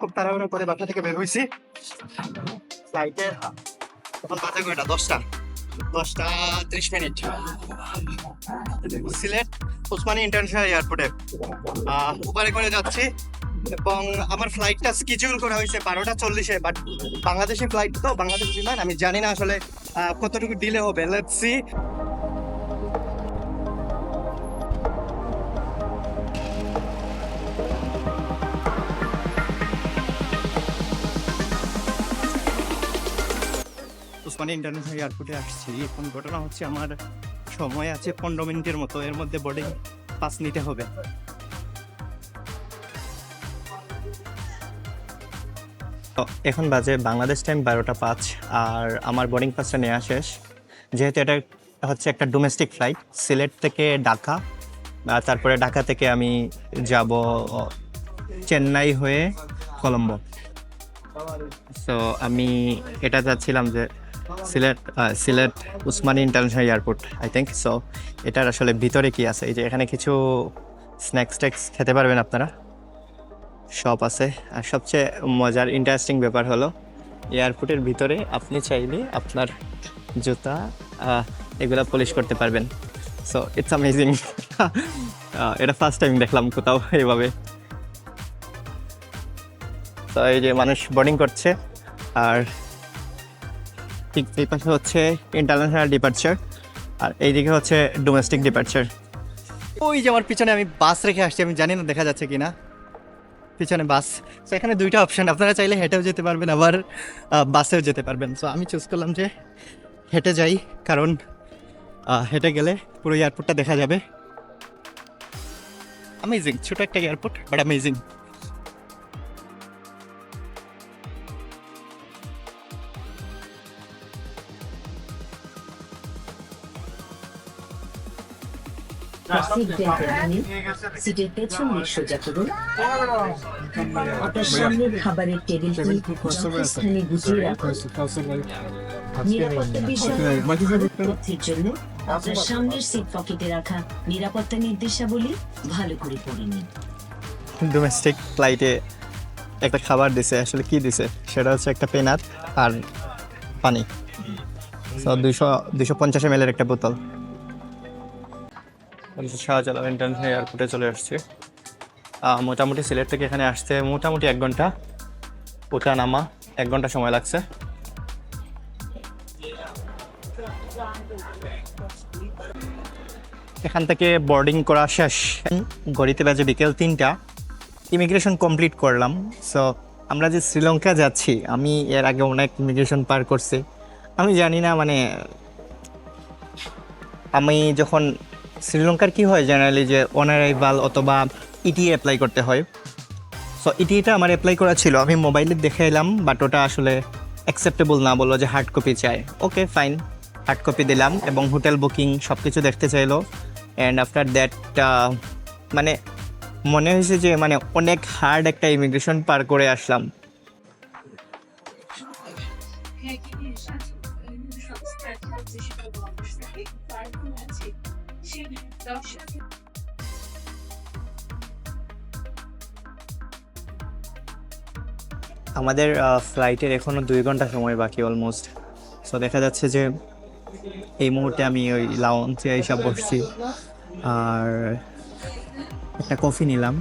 খুব তাড়াহুড়ো করে বাসা থেকে বের হয়েছি ফ্লাইটে তখন বাজে কয়টা? দশটা। দশটা ত্রিশ মিনিট। সিলেট ওসমানী ইন্টারন্যাশনাল এয়ারপোর্টে। ওপারে করে যাচ্ছি এবং আমার ফ্লাইটটা স্কিডিউল করা হয়েছে বারোটা চল্লিশে বাট বাংলাদেশি ফ্লাইট তো, বাংলাদেশ বিমান, আমি জানি না আসলে কতটুকু ডিলে হবে। লেটস সি ওসমানী ইন্টারন্যাশনাল এয়ারপোর্টে আসছি। এখন ঘটনা হচ্ছে আমার সময় আছে পনেরো মিনিটের মতো। এর মধ্যে বোর্ডিং পাস নিতে হবে। এখন বাজে বাংলাদেশ টাইম বারোটা পাঁচ, আর আমার বোর্ডিং পাসটা নেওয়া শেষ। যেহেতু এটা হচ্ছে একটা ডোমেস্টিক ফ্লাইট সিলেট থেকে ঢাকা তারপরে ঢাকা থেকে আমি যাব চেন্নাই হয়ে কলম্বো। সো আমি এটা চাচ্ছিলাম যে Sylhet Sylhet Osmani international airport I think so এটার আসলে ভিতরে কি আছে? এই যে এখানে কিছু স্ন্যাক্স ট্যাক্স খেতে পারবেন আপনারা। শপ আছে। আর সবচেয়ে মজার ইন্টারেস্টিং ব্যাপার হলো, এয়ারপোর্টের ভিতরে আপনি চাইলে আপনার জুতা এগুলা পলিশ করতে পারবেন। সো ইটস অ্যামেজিং এটা ফার্স্ট টাইম দেখলাম কোথাও এভাবে তো এই যে মানুষ বোর্ডিং করছে, আর ঠিক এই পাশে হচ্ছে ইন্টারন্যাশনাল ডিপার্চার আর এইদিকে হচ্ছে ডোমেস্টিক ডিপার্চার ওই যে আমার পিছনে আমি বাস রেখে আসছি, আমি জানি না দেখা যাচ্ছে কি না পিছনে বাস তো এখানে দুইটা অপশান আপনারা চাইলে হেঁটেও যেতে পারবেন, আবার বাসেও যেতে পারবেন। সো আমি চুজ করলাম যে হেঁটে যাই, কারণ হেঁটে গেলে পুরো এয়ারপোর্টটা দেখা যাবে। অ্যামেজিং ছোটো একটা এয়ারপোর্ট বাট অ্যামেজিং সিটের পেছন দিক সোজা করুন আপনার সামনের খাবারের টেবিলটি যথাস্থানে গুছিয়ে রাখুন নিরাপত্তা বিষয়ে তথ্যের জন্য আপনার সামনের সিট পকেটে রাখা নিরাপত্তা নির্দেশাবলী ভালো করে পড়ে নিন ডোমেস্টিক ফ্লাইটে একটা খাবার দিছে আসলে কি দিছে সেটা হচ্ছে একটা পেনাত আর পানি দুইশো দুইশো পঞ্চাশ এম একটা বোতল শাহজালাল ইন্টারন্যাশনাল এয়ারপোর্টে চলে আসছে। মোটামুটি সিলেট থেকে এখানে আসতে মোটামুটি এক ঘণ্টা। ওঠা নামা এক ঘণ্টা সময় লাগছে। এখান থেকে বোর্ডিং করা শেষ। গড়িতে বাজে বিকেল তিনটা। ইমিগ্রেশন কমপ্লিট করলাম। সো আমরা যে শ্রীলঙ্কা যাচ্ছি, আমি এর আগে অনেক ইমিগ্রেশন পার করছি। আমি জানি না মানে আমি যখন শ্রীলঙ্কার কি হয় জেনারেলি যে অনারাইভাল অথবা ইটি অ্যাপ্লাই করতে হয়? সো ইটিটা আমার অ্যাপ্লাই করা ছিল, আমি মোবাইলে দেখে এলাম বাট ওটা আসলে অ্যাকসেপ্টেবল না বলল যে হার্ড কপি চাই। ওকে ফাইন হার্ড কপি দিলাম এবং হোটেল বুকিং সব কিছু দেখতে চাইলো। অ্যান্ড আফটার দ্যাট মানে মনে হয়েছে যে মানে অনেক হার্ড একটা ইমিগ্রেশন পার করে আসলাম। আমাদের ফ্লাইটের এখনও দুই ঘণ্টা সময় বাকি অলমোস্ট সো দেখা যাচ্ছে যে এই মুহূর্তে আমি ওই লাউঞ্চে এইসব বসছি। আর একটা কফি নিলাম।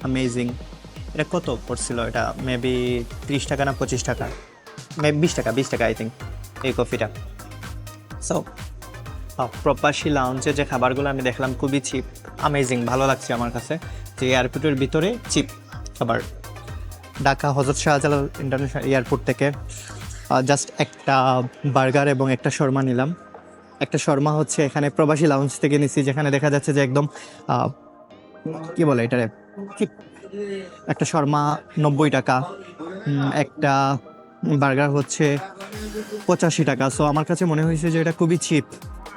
অ্যামেজিং এটা কত পড়ছিল এটা? মেবি ত্রিশ টাকা না পঁচিশ টাকা? মেবি বিশ টাকা বিশ টাকা আই থিঙ্ক এই কফিটা সো প্রপাসি লাউঞ্চে যে খাবারগুলো আমি দেখলাম খুবই চিপ অ্যামেজিং ভালো লাগছে আমার কাছে। যে এয়ারপোর্টের ভিতরে চিপ খাবার। ঢাকা হজরত শাহজালাল ইন্টারন্যাশনাল এয়ারপোর্ট থেকে জাস্ট একটা বার্গার এবং একটা শর্মা নিলাম। একটা শর্মা হচ্ছে এখানে প্রবাসী লাউঞ্জ থেকে নিছি, যেখানে দেখা যাচ্ছে যে একদম কি বলে এটারে? একটা শর্মা নব্বই টাকা একটা বার্গার হচ্ছে পঁচাশি টাকা। সো আমার কাছে মনে হয়েছে যে এটা খুবই চিপ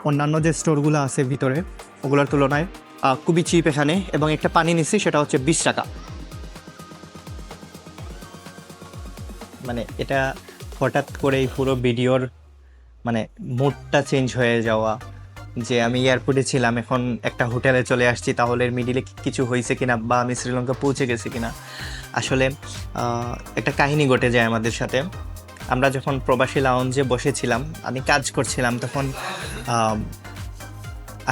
অন্যান্য যে স্টোরগুলো আছে ভিতরে, ওগুলোর তুলনায় খুবই চিপ এখানে। এবং একটা পানি নিছি, সেটা হচ্ছে বিশ টাকা। মানে এটা হঠাৎ করেই পুরো ভিডিওর মানে মুডটা চেঞ্জ হয়ে যাওয়া যে আমি এয়ারপোর্টে ছিলাম, এখন একটা হোটেলে চলে আসছি, তাহলে মিডিলে কিছু হয়েছে কিনা বা আমি শ্রীলঙ্কা পৌঁছে গেছি কিনা। আসলে একটা কাহিনী ঘটে যায় আমাদের সাথে। আমরা যখন প্রবাসী লাউঞ্জে বসেছিলাম, আমি কাজ করছিলাম, তখন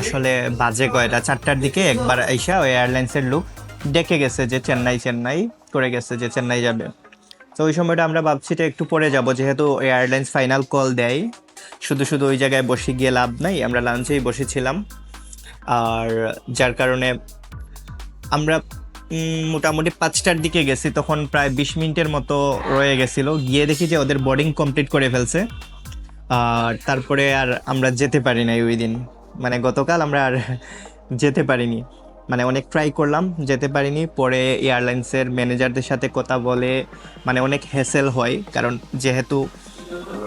আসলে বাজে কয়টা চারটার দিকে একবার আইসা ওই এয়ারলাইন্সের লোক ডেকে গেছে যে চেন্নাই চেন্নাই করে গেছে যে চেন্নাই যাবে। তো ওই সময়টা আমরা ভাবছি এটা একটু পরে যাব, যেহেতু এয়ারলাইন্স ফাইনাল কল দেয়। শুধু শুধু ওই জায়গায় বসে গিয়ে লাভ নাই, আমরা লাঞ্চেই বসেছিলাম। আর যার কারণে আমরা মোটামুটি পাঁচটার দিকে গেছি, তখন প্রায় বিশ মিনিটের মতো রয়ে গেছিল। গিয়ে দেখি যে ওদের বোর্ডিং কমপ্লিট করে ফেলছে। আর তারপরে আর আমরা যেতে পারি নাই ওই দিন। মানে গতকাল আমরা আর যেতে পারিনি। মানে অনেক ট্রাই করলাম, যেতে পারিনি। পরে এয়ারলাইন্সের ম্যানেজারদের সাথে কথা বলে মানে অনেক হ্যাসেল হয়, কারণ যেহেতু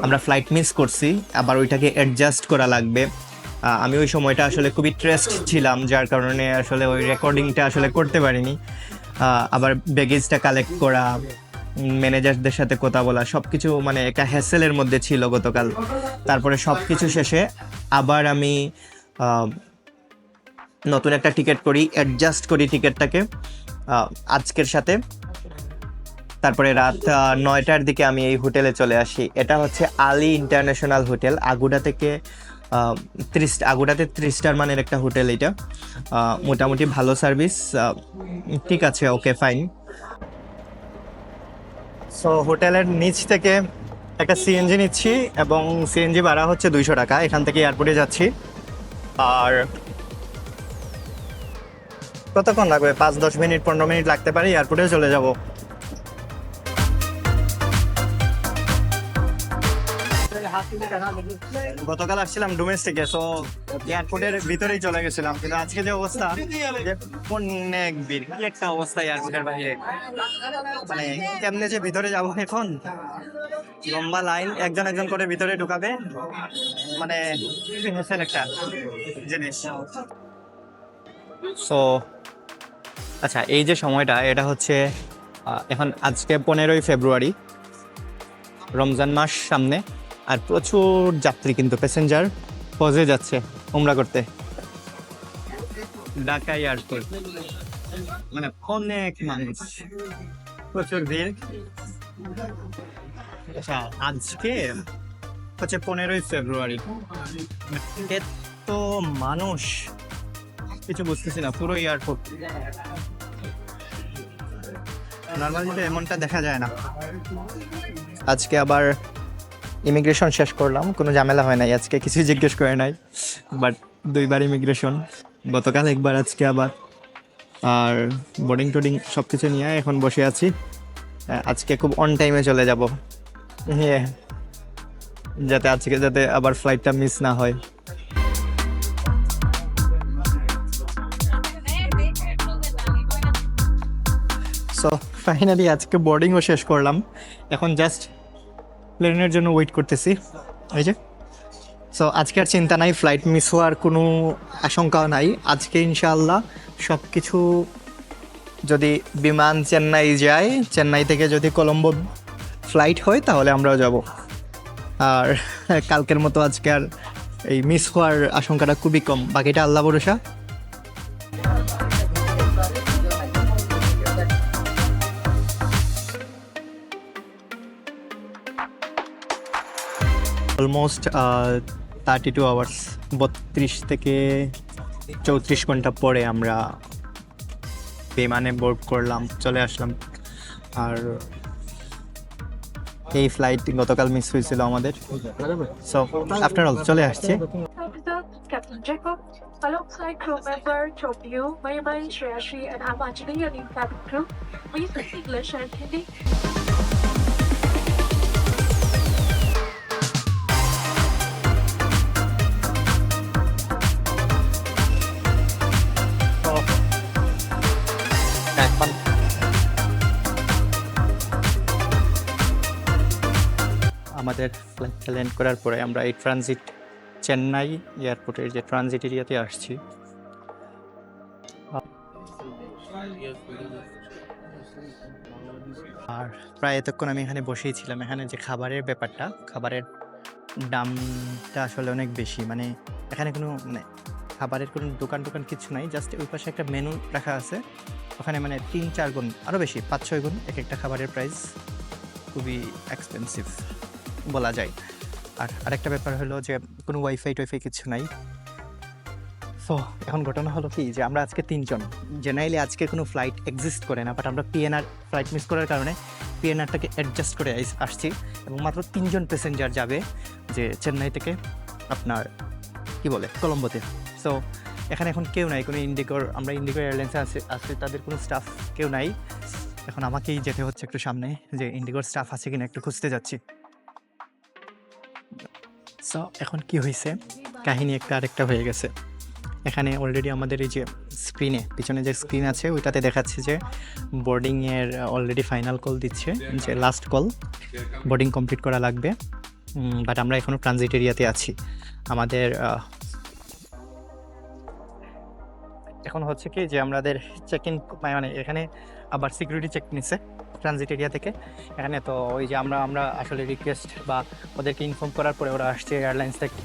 আমরা ফ্লাইট মিস করছি, আবার ওইটাকে অ্যাডজাস্ট করা লাগবে। আমি ওই সময়টা আসলে খুবই ট্রেস্ট ছিলাম, যার কারণে আসলে ওই রেকর্ডিংটা আসলে করতে পারিনি। আবার ব্যাগেজটা কালেক্ট করা ম্যানেজারদের সাথে কথা বলা সব কিছু মানে একটা হ্যাসেলের মধ্যে ছিল গতকাল। তারপরে সব কিছু শেষে আবার আমি নতুন একটা টিকিট করি অ্যাডজাস্ট করি টিকিটটাকে আজকের সাথে। তারপরে রাত নয়টার দিকে আমি এই হোটেলে চলে আসি। এটা হচ্ছে আলী ইন্টারন্যাশনাল হোটেল, আগুডা থেকে ত্রিশ, আগুডাতে ত্রিশ স্টার মানের একটা হোটেল এটা। মোটামুটি ভালো সার্ভিস ঠিক আছে, ওকে, ফাইন। সো, হোটেলের নিচ থেকে একটা সিএনজি নিচ্ছি এবং সিএনজি ভাড়া হচ্ছে দুইশো টাকা। এখান থেকে এয়ারপোর্টে যাচ্ছি। আর কতক্ষণ লাগবে? পাঁচ, দশ মিনিট, পনেরো মিনিট লাগতে পারে এয়ারপোর্টে চলে যাব। গতকাল আসছিলাম ডোমেস্টিকে সো এয়ারপোর্টের ভিতরেই চলে গেছিলাম। কিন্তু আজকে যে অবস্থা অনেক ভিড় একটা অবস্থা এয়ারপোর্টের বাইরে। মানে কেমনে যে ভিতরে যাব এখন? লম্বা লাইন, একজন একজন করে ভিতরে ঢুকাবে। মানে একটা জিনিস। সো আচ্ছা এই যে সময়টা, এটা হচ্ছে এখন আজকে পনেরোই ফেব্রুয়ারি, রমজান মাস সামনে, আর প্রচুর যাত্রী কিন্তু প্যাসেঞ্জার পজে যাচ্ছে, উমরা করতে। ঢাকা এয়ারপোর্ট মানে অনেক মানুষ, প্রচুর ভিড়। আচ্ছা আজকে হচ্ছে পনেরোই ফেব্রুয়ারি, এত মানুষ। কিছু বুঝতেছি না, পুরো এয়ারপোর্ট নর্মালি তো এমনটা দেখা যায় না। আজকে আবার ইমিগ্রেশন শেষ করলাম, কোনো ঝামেলা হয় নাই, আজকে কিছু জিজ্ঞেস করে নাই বাট দুইবার ইমিগ্রেশন গতকাল একবার, আজকে আবার। আর বোর্ডিং টোডিং সব কিছু নিয়ে এখন বসে আছি। আজকে খুব অন টাইমে চলে যাব। হ্যাঁ যাতে আজকে যাতে আবার ফ্লাইটটা মিস না হয়। ফাইনালি আজকে বোর্ডিংও শেষ করলাম। এখন জাস্ট প্লেনের জন্য ওয়েট করতেছি। এই যে। সো আজকে আর চিন্তা নাই ফ্লাইট মিস হওয়ার কোনো আশঙ্কাও নাই। আজকে ইনশাআল্লাহ সব কিছু যদি বিমান চেন্নাই যায়, চেন্নাই থেকে যদি কলম্বো ফ্লাইট হয়, তাহলে আমরাও যাব। আর কালকের মতো আজকে আর এই মিস হওয়ার আশঙ্কাটা খুবই কম। বাকিটা আল্লাহ ভরসা। অলমোস্ট থার্টি টু আওয়ার্স বত্রিশ থেকে চৌত্রিশ ঘণ্টা পরে আমরা বিমানে বোর্ড করলাম চলে আসলাম আর এই ফ্লাইট গতকাল মিস হয়েছিল আমাদের সো আফটার অল চলে আসছে Captain Jacob, alongside crew member Chopiu, Mayamay, Shreyashri, and I'm Anjali, your new cabin crew. Please speak English and Hindi. আমাদের ফ্লাইটটা ল্যান্ড করার পরে আমরা এই ট্রানজিট চেন্নাই এয়ারপোর্টের যে ট্রানজিট এরিয়াতে আসছি। আর প্রায় এতক্ষণ আমি এখানে বসেই ছিলাম। এখানে যে খাবারের ব্যাপারটা, খাবারের দামটা আসলে অনেক বেশি। মানে এখানে কোনো মানে খাবারের কোনো দোকান টোকান কিছু নাই জাস্ট ওই পাশে একটা মেনু রাখা আছে। ওখানে মানে তিন চার গুণ আরও বেশি, পাঁচ ছয় গুণ এক একটা খাবারের প্রাইস খুবই এক্সপেন্সিভ বলা যায়। আর আরেকটা ব্যাপার হলো যে, কোনো ওয়াইফাই টোয়াইফাই কিছু নাই। সো এখন ঘটনা হলো কি যে, আমরা আজকে তিনজন। জেনারেলি আজকে কোনো ফ্লাইট এক্সিস্ট করে না বাট আমরা পিএনআর ফ্লাইট মিস করার কারণে পিএনআরটাকে অ্যাডজাস্ট করে আসছি। এবং মাত্র তিনজন প্যাসেঞ্জার যাবে যে, চেন্নাই থেকে আপনার, কি বলে কলম্বোতে সো এখানে এখন কেউ নাই, কোনো ইন্ডিগোর আমরা ইন্ডিগো এয়ারলাইন্সে আছে আছে, তাদের কোনো স্টাফ কেউ নাই। এখন আমাকেই যেতে হচ্ছে একটু সামনে, যে ইন্ডিগোর স্টাফ আছে কিনা একটু খুঁজতে যাচ্ছি। সো এখন কি হয়েছে? কাহিনী একটা আরেকটা হয়ে গেছে। এখানে অলরেডি আমাদের এই যে স্ক্রিনে পিছনে যে স্ক্রিন আছে, ওইটাতে দেখাচ্ছে যে বোর্ডিংয়ের অলরেডি ফাইনাল কল দিচ্ছে, যে লাস্ট কল বোর্ডিং কমপ্লিট করা লাগবে। বাট আমরা এখনও ট্রানজিট এরিয়াতে আছি। আমাদের এখন হচ্ছে কি যে আমাদের চেক ইন মানে এখানে আবার সিকিউরিটি চেক নিচ্ছে ট্রানজিট এরিয়া থেকে। এখানে তো ওই যে আমরা আমরা আসলে রিকোয়েস্ট বা ওদেরকে ইনফর্ম করার পরে ওরা আসছে এয়ারলাইন্স থেকে।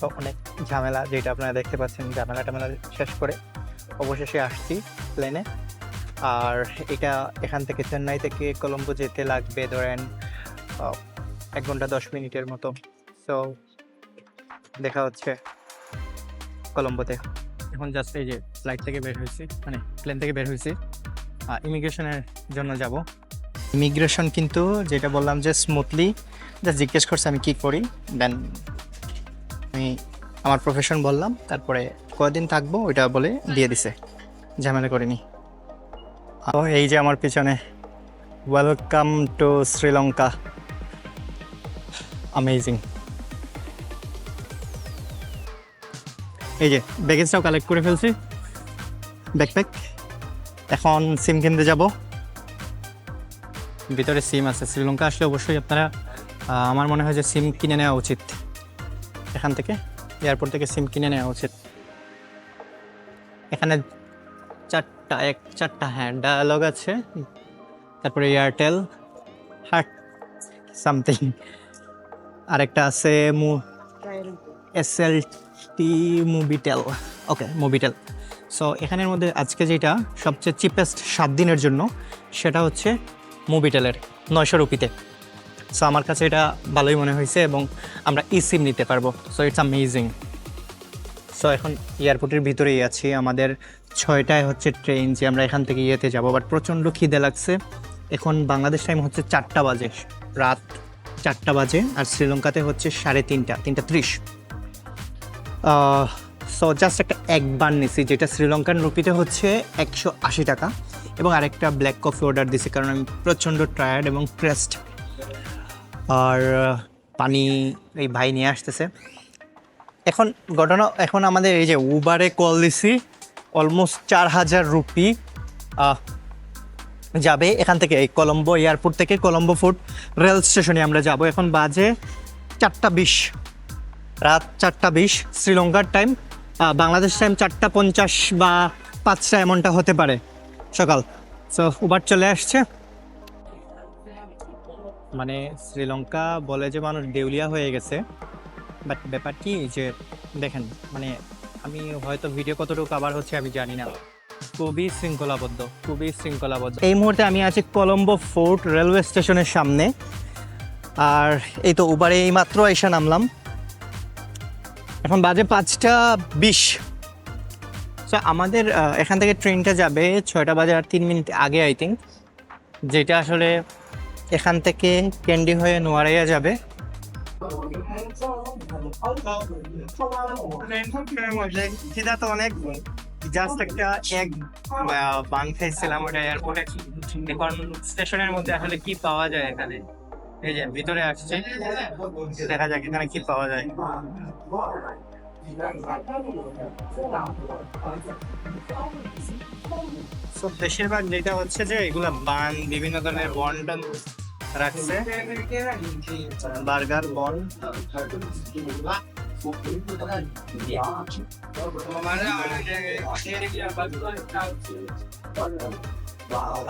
তো অনেক ঝামেলা যেটা আপনারা দেখতে পাচ্ছেন, ঝামেলা টামেলা শেষ করে অবশেষে আসছি প্লেনে আর এটা এখান থেকে চেন্নাই থেকে কলম্বো যেতে লাগবে ধরেন এক ঘণ্টা দশ মিনিটের মতো। তো দেখা হচ্ছে কলম্বোতে। এখন জাস্ট এই যে ফ্লাইট থেকে বের হয়েছি মানে প্লেন থেকে বের হয়েছি। ইমিগ্রেশনের জন্য যাব। ইমিগ্রেশন কিন্তু যেটা বললাম যে স্মুথলি জাস্ট জিজ্ঞেস করছে আমি কী করি দেন আমি আমার প্রফেশন বললাম, তারপরে কয়দিন থাকব ওইটা বলে দিয়ে দিছে, ঝামেলা করিনি। ও এই যে আমার পিছনে ওয়েলকাম টু শ্রীলঙ্কা অ্যামেজিং এই যে ব্যাগেজটাও কালেক্ট করে ফেলছি। ব্যাকপ্যাক এখন সিম কিনতে যাব। ভিতরে সিম আছে। শ্রীলঙ্কা আসলে অবশ্যই আপনারা আমার মনে হয় যে সিম কিনে নেওয়া উচিত। এখান থেকে এয়ারপোর্ট থেকে সিম কিনে নেওয়া উচিত। এখানে চারটা এক চারটা হ্যাঁ ডায়ালগ আছে। তারপরে এয়ারটেল হার্ট সামথিং আরেকটা আছে মু এস এল টি মুভিটেল ওকে মুভিটেল সো এখানের মধ্যে আজকে যেটা সবচেয়ে চিপেস্ট সাত দিনের জন্য, সেটা হচ্ছে মুভিটেলের নয়শো রুপিতে। সো আমার কাছে এটা ভালোই মনে হয়েছে এবং আমরা ই সিম নিতে পারব। সো ইটস আমেজিং সো এখন এয়ারপোর্টের ভিতরেই আছি। আমাদের ছয়টায় হচ্ছে ট্রেন যে আমরা এখান থেকে ইয়েতে যাব। বাট প্রচণ্ড খিদে লাগছে। এখন বাংলাদেশ টাইম হচ্ছে চারটা বাজে। রাত চারটা বাজে আর শ্রীলঙ্কাতে হচ্ছে সাড়ে তিনটা তিনটা ত্রিশ। সো জাস্ট একটা এক বান নিছি, যেটা শ্রীলঙ্কান রুপিতে হচ্ছে একশো আশি টাকা এবং আরেকটা ব্ল্যাক কফি অর্ডার দিছি কারণ আমি প্রচণ্ড টায়ার্ড এবং প্রেসড আর পানি এই ভাই নিয়ে আসতেছে। এখন ঘটনা, এখন আমাদের এই যে উবারে কল দিছি অলমোস্ট চার হাজার রুপি যাবে এখান থেকে, এই কলম্বো এয়ারপোর্ট থেকে কলম্বো ফোর্ট রেল স্টেশনে আমরা যাব। এখন বাজে চারটা বিশ। রাত চারটা বিশ, শ্রীলঙ্কার টাইম বাংলাদেশ টাইম চারটা পঞ্চাশ বা পাঁচটা এমনটা হতে পারে সকাল। সো উবার চলে আসছে। মানে শ্রীলঙ্কা বলে যে মানুষ দেউলিয়া হয়ে গেছে বাট ব্যাপার কি যে দেখেন মানে আমি হয়তো ভিডিও কতটুকু আবার হচ্ছে আমি জানি না। খুবই শৃঙ্খলাবদ্ধ খুবই শৃঙ্খলাবদ্ধ। এই মুহূর্তে আমি আছি কলম্বো ফোর্ট রেলওয়ে স্টেশনের সামনে, আর এই তো উবারে এই মাত্র এসে নামলাম। এখন বাজে পাঁচটা বিশ। So, আমাদের এখান থেকে ট্রেনটা যাবে ছয়টা বাজে আর তিন মিনিট আগে আই থিঙ্ক যেটা আসলে এখান থেকে ক্যান্ডি হয়ে নোয়ারাইয়া যাবে। তো অনেক জাস্ট একটা এক এয়ারপোর্টে স্টেশনের মধ্যে আসলে কি পাওয়া যায় এখানে? এই যে ভিতরে আসছে, দেখা যাক এখানে কি পাওয়া যায়। সো বেশিরভাগ যেটা হচ্ছে যে এগুলা বান, বিভিন্ন ধরনের বন টন রাখছে। বার্গার বন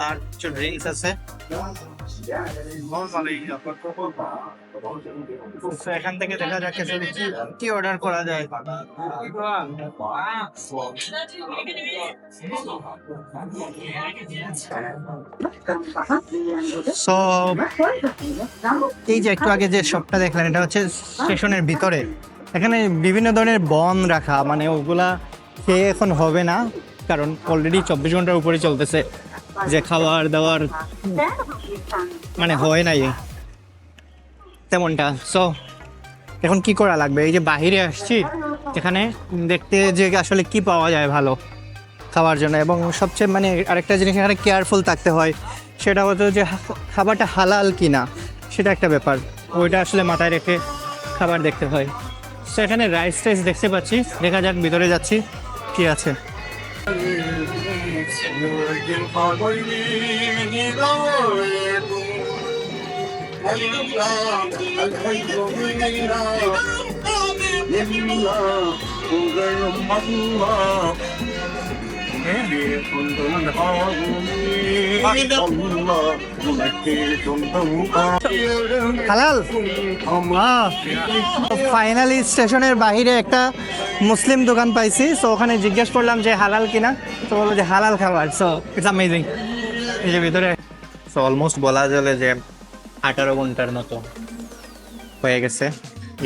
আর কিছু ড্রিঙ্কস আছে। এখান থেকে দেখা যাচ্ছে কি অর্ডার করা যায়। এই যে একটু আগে যে শপটা দেখলেন, এটা হচ্ছে স্টেশনের ভিতরে। এখানে বিভিন্ন ধরনের বন রাখা মানে ওগুলা খেয়ে এখন হবে না, কারণ অলরেডি চব্বিশ ঘণ্টার উপরে চলতেছে। যে খাবার দাবার মানে হয় নাই। তেমনটা। সো এখন কি করা লাগবে? এই যে বাহিরে আসছি, এখানে দেখতে যে আসলে কি পাওয়া যায় ভালো খাওয়ার জন্য। এবং সবচেয়ে মানে আরেকটা জিনিস, এখানে কেয়ারফুল থাকতে হয়। সেটা হতো যে খাবারটা হালাল কি না সেটা একটা ব্যাপার। ওইটা আসলে মাথায় রেখে খাবার দেখতে হয়। তো এখানে রাইস টাইস দেখতে পাচ্ছি। দেখা যাক ভিতরে যাচ্ছি, কি আছে। Yorgin pagoy ni ni dawe bu Alim la alhay go ni na Yem la ugal mahla হালাল? ফাইনালি স্টেশনের বাইরে একটা মুসলিম দোকান পাইছি সো ওখানে জিজ্ঞেস করলাম যে হালাল কিনা, তো বলল যে হালাল খাবার সো ইটস অ্যামেজিং এই যে ভিতরে। সো অলমোস্ট বলা চলে যে আঠারো ঘণ্টার মতো হয়ে গেছে।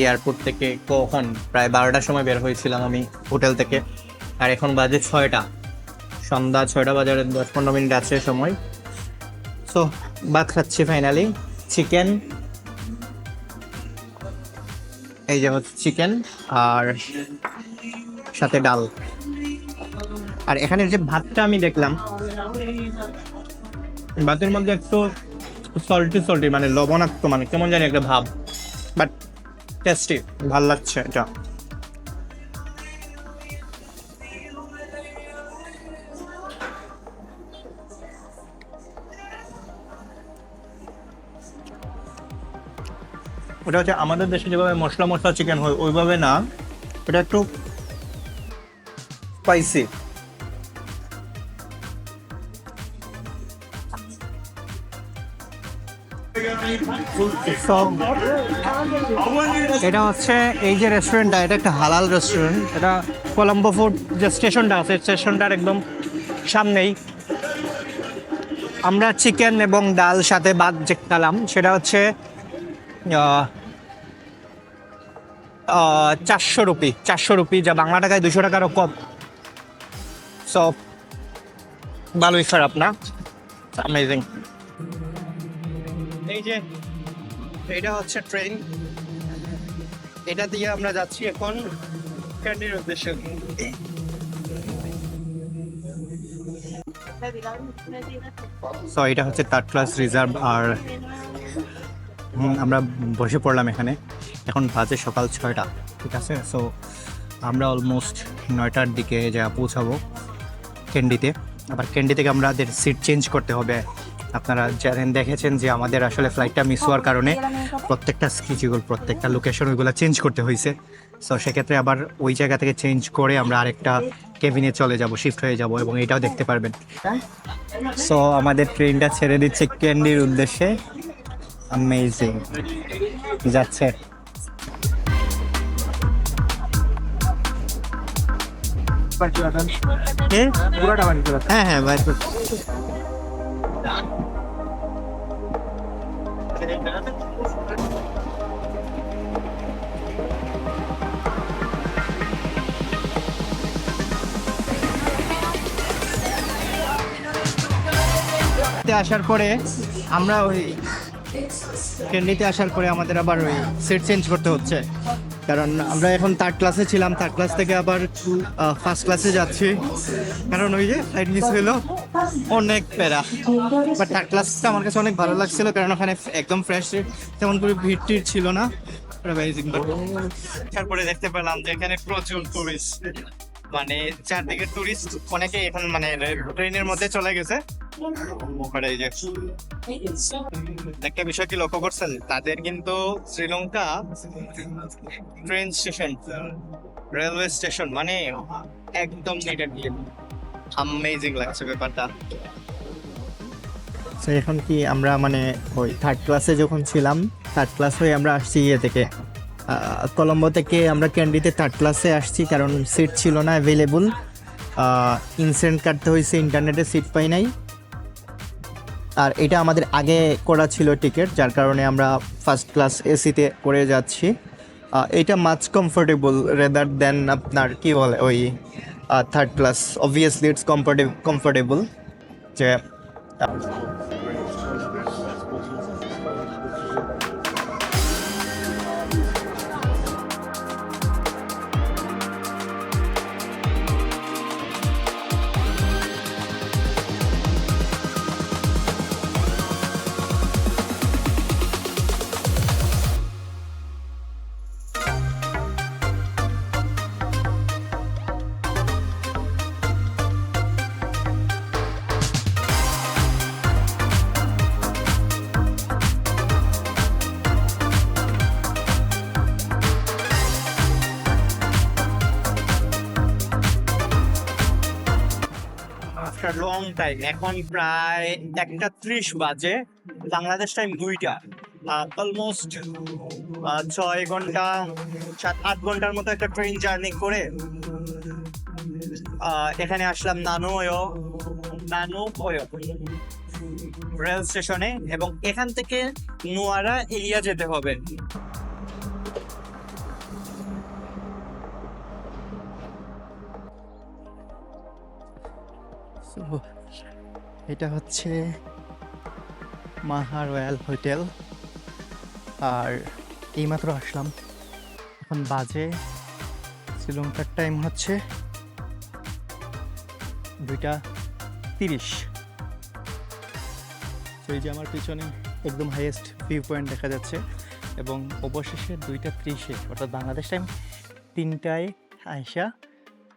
এয়ারপোর্ট থেকে কখন? প্রায় বারোটার সময় বের হয়েছিলাম আমি হোটেল থেকে। আর এখন বাজে ছয়টা। সন্ধ্যা ছয়টা বাজারে দশ পনেরো মিনিট আছে সময়। সো ভাত খাচ্ছি ফাইনালি চিকেন এই যে হচ্ছে চিকেন আর সাথে ডাল। আর এখানে যে ভাতটা আমি দেখলাম, ভাতের মধ্যে একটু সল্টি সল্টি মানে লবণাক্ত মানে কেমন জানি একটা ভাব বাট টেস্টি ভালো লাগছে এটা। ওটা হচ্ছে আমাদের দেশে যেভাবে মশলা মশলা চিকেন হয়, ওইভাবে না। এটা একটু স্পাইসি এটা হচ্ছে এই যে রেস্টুরেন্টটা এটা একটা হালাল রেস্টুরেন্ট এটা কলম্বো ফুড যে স্টেশনটা আছে স্টেশনটার একদম সামনেই। আমরা চিকেন এবং ডাল সাথে ভাত যে খেলাম, সেটা হচ্ছে চারশো রুপি চারশো রুপি যা বাংলা টাকায় দুশো টাকারও কম। সব ভালোই খারাপ না? অ্যামেজিং এই যে, এটা হচ্ছে ট্রেন এটা দিয়ে আমরা যাচ্ছি এখন ক্যান্ডির উদ্দেশ্যে। সো এটা হচ্ছে থার্ড ক্লাস রিজার্ভ আর আমরা বসে পড়লাম এখানে। এখন বাজে সকাল ছয়টা, ঠিক আছে? সো আমরা অলমোস্ট নয়টার দিকে যা পৌঁছাবো ক্যান্ডিতে আবার ক্যান্ডি থেকে আমাদের সিট চেঞ্জ করতে হবে। আপনারা জানেন, দেখেছেন যে আমাদের আসলে ফ্লাইটটা মিস হওয়ার কারণে প্রত্যেকটা স্কিচুগুলো প্রত্যেকটা লোকেশন ওইগুলো চেঞ্জ করতে হয়েছে সো সেক্ষেত্রে আবার ওই জায়গা থেকে চেঞ্জ করে আমরা আরেকটা কেবিনে চলে যাব শিফট হয়ে যাব এবং এটাও দেখতে পারবেন। সো আমাদের ট্রেনটা ছেড়ে দিচ্ছে ক্যান্ডির উদ্দেশ্যে। অ্যামেজিং যাচ্ছে। হ্যাঁ হ্যাঁ আসার পরে আমরা ওই ট্রেন নিতে আসার পরে আমাদের আবার ওই সিট চেঞ্জ করতে হচ্ছে। কারণ আমরা এখন থার্ড ক্লাসে ছিলাম থার্ড ক্লাস থেকে আবার ফার্স্ট ক্লাসে যাচ্ছি। কারণ ওই যে ফ্লাইট মিস হলো, অনেক প্যারা। বাট থার্ড ক্লাসটা আমার কাছে অনেক ভালো লাগছিল, কারণ ওখানে একদম ফ্রেশ তেমন করে ভিড় টিড় ছিল না। তারপরে দেখতে পেলাম যে এখানে প্রচুর টুরিস্ট মানে চারদিকে টুরিস্ট অনেকে এখন মানে ট্রেনের মধ্যে চলে গেছে। একটা বিষয় কি লক্ষ্য করছেন? তাদের কিন্তু Sri Lanka train station railway station মানে একদম নিট অ্যান্ড ক্লিন লাগছে ব্যাপারটা। এখন কি আমরা মানে ওই থার্ড ক্লাসে যখন ছিলাম থার্ড ক্লাস হয়ে আমরা আসছি ইয়ে থেকে। কলম্বো থেকে আমরা ক্যান্ডিতে থার্ড ক্লাসে আসছি, কারণ সিট ছিল না অ্যাভেলেবল ইনসিডেন্ট কাটতে হয়েছে ইন্টারনেটে সিট পাই নাই। আর এটা আমাদের আগে করা ছিল টিকিট যার কারণে আমরা ফার্স্ট ক্লাস এসিতে করে যাচ্ছি। এটা মাছ কমফোর্টেবল রেদার দেন আপনার কি বলে, ওই third class obviously it's comfortable comfortable যে আফটার লং টাইম এখন প্রায় একটা ত্রিশ বাজে। বাংলাদেশ টাইম দুইটা। অলমোস্ট ছয় ঘণ্টা, সাত, আট ঘণ্টার মতো একটা ট্রেন জার্নি করে এখানে আসলাম নানোয় নানো রেল স্টেশনে এবং এখান থেকে নোয়ারা এরিয়া যেতে হবে। So, এটা হচ্ছে মাহা রয়্যাল হোটেল। আর এইমাত্র আসলাম। এখন বাজে শ্রীলঙ্কার টাইম হচ্ছে দুইটা তিরিশ। তো এই যে আমার পিছনে একদম হাইয়েস্ট ভিউ পয়েন্ট দেখা যাচ্ছে এবং অবশেষে দুইটা ত্রিশে অর্থাৎ বাংলাদেশ টাইম তিনটায় আয়সা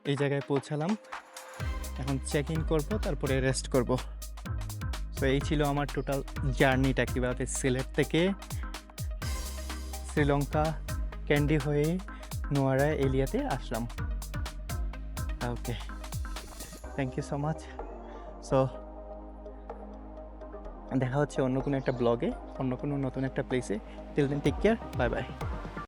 এই জায়গায় পৌঁছালাম। এখন চেক ইন করব, তারপরে রেস্ট করব। তো এই ছিল আমার টোটাল জার্নিটা কীভাবে সিলেট থেকে শ্রীলঙ্কা, ক্যান্ডি হয়ে নোয়ারা, এলিয়াতে আসলাম। Okay thank you so much so দেখা হচ্ছে অন্য কোনো একটা ব্লগে অন্য কোনো নতুন একটা প্লেসে till then take care bye bye